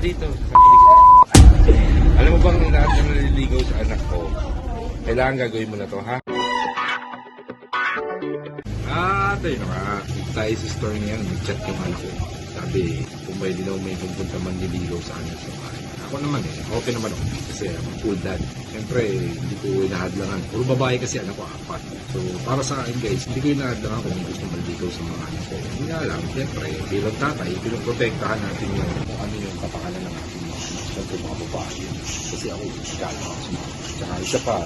ka dito. Alam mo bang lahat na naliligaw sa anak ko, kailangan gagawin mo na to, ha? Ah, tayo na nga. Tayo sa store ngayon, nag-chat yung anak ko. Sabi, kung pwede daw may pupunta man niligaw sa anak sa bahay. Ako naman eh, okay naman ako. Kasi I'm a cool dad. Siyempre, hindi ko inahadlangan. Puro babae kasi anak ko, apat. So, para sa akin guys, hindi ko inahadlangan kung gusto maligaw sa mga anak ko. Hindi nga lang, siyempre, bilang tatay, pinoprotektahan natin yung kung ano yung kapakanan ng ating mga anak. Siyempre, mga babae. Kasi ako, gano'n ako sa mga. Tsaka isa pa,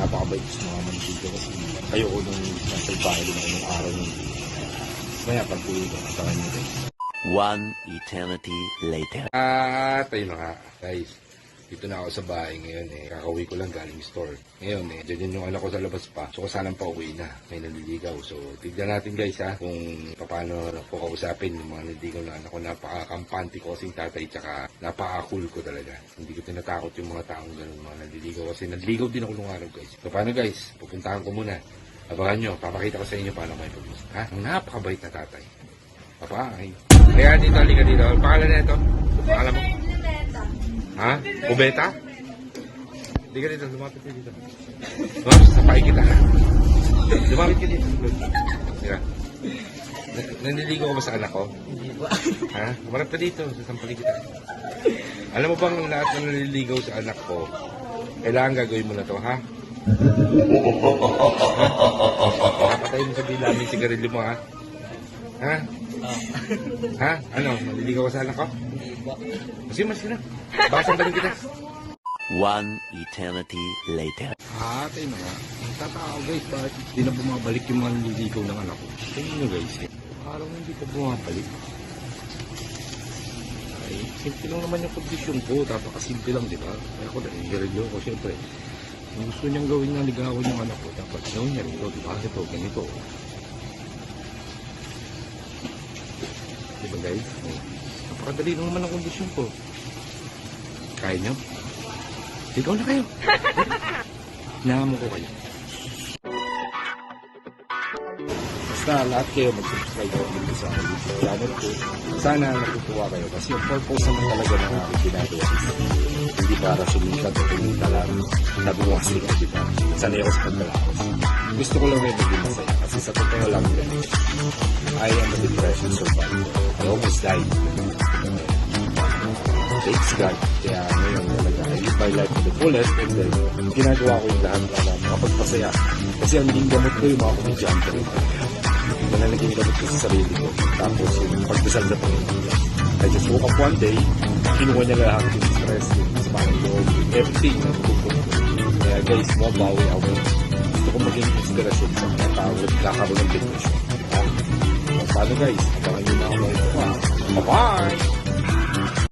napakabait sa mga mantika kasi ayoko nung nasa bahay din ako nung araw nung Maya pag-uwi ko sa kanya guys. One eternity later. Ah, tayo na nga, guys. Dito na ako sa bahay ngayon eh. Kakauwi ko lang galing store. Ngayon eh, dyan yung anak ko sa labas pa. So, sanang pauwi na. May naliligaw. So, tignan natin guys ha, kung paano ko kausapin yung mga naliligaw na anak ko. Napaka-kampante ko kasing tatay, tsaka napaka-cool ko talaga. Hindi ko tinatakot yung mga taong ganun, mga naliligaw. Kasi naliligaw din ako nung araw guys. So, paano guys? Pupuntahan ko muna. Abangan nyo, papakita ko sa inyo paano may pag Ha? Napakabait na tatay. Bye-bye. Kaya dito, halika dito. Ang pangalan na ito? Pangalan mo? Ha? Kubeta? Hindi ka dito, lumapit ka dito. Oh, sapay kita. Lumapit ka dito. Tira. N- Naniligo ka ba sa anak ko? Hindi po. Ha? Umarap ka dito, sasampalin kita. Alam mo bang lahat na naliligaw sa anak ko, kailangan gagawin mo na to, ha? Papatay mo sa bilang yung sigarilyo mo, ha? Ha? Ha? Ano? Naliligaw ka sa anak ko? Hindi po. Kasi mas na. Baka sambalin kita. One eternity later. Tayo na nga. Nagtataka ako guys, bakit hindi na bumabalik yung mga nililigaw ng anak ko? Tingnan nyo guys, eh. Parang hindi pa bumabalik. Ay, simple lang naman yung kondisyon ko. Napakasimple lang, di ba? Kaya ako nanigarilyo ko, syempre. Kung gusto niyang gawin na ligawan yung anak ko, dapat gawin niya rin ito, di ba? Ito, ganito. Di ba guys? Oh. Napakadali naman ang kondisyon ko. Kaya niyo? Ikaw na kayo. Hinahamo ko kayo. Basta lahat kayo mag-subscribe dito sa YouTube channel ko. Sana natutuwa kayo kasi yung purpose naman talaga ng aking ginagawa is para sumikat o kumita lang na buwasi ka, di ba? Sanay ako sa pagkalakas. Gusto ko lang rin maging masaya kasi sa totoo lang din, I am a depression survivor. I almost died. Thanks God. Kaya ngayon talaga, I live my life to the fullest and then ginagawa ko yung lahat para makapagpasaya. Kasi ang naging gamot ko yung mga komedyante rin. Na naging gamot ko sa sarili ko. Tapos yung pagdasal sa Panginoon. I just woke up one day, kinuha niya lahat yung stress, yung sama ng loob, everything na tutupot ko. Kaya guys, mabawi ako. Gusto ko maging inspirasyon sa mga tao na kakaroon ng depression. Okay? So, paano guys? Abangan nyo na ako. Bye-bye!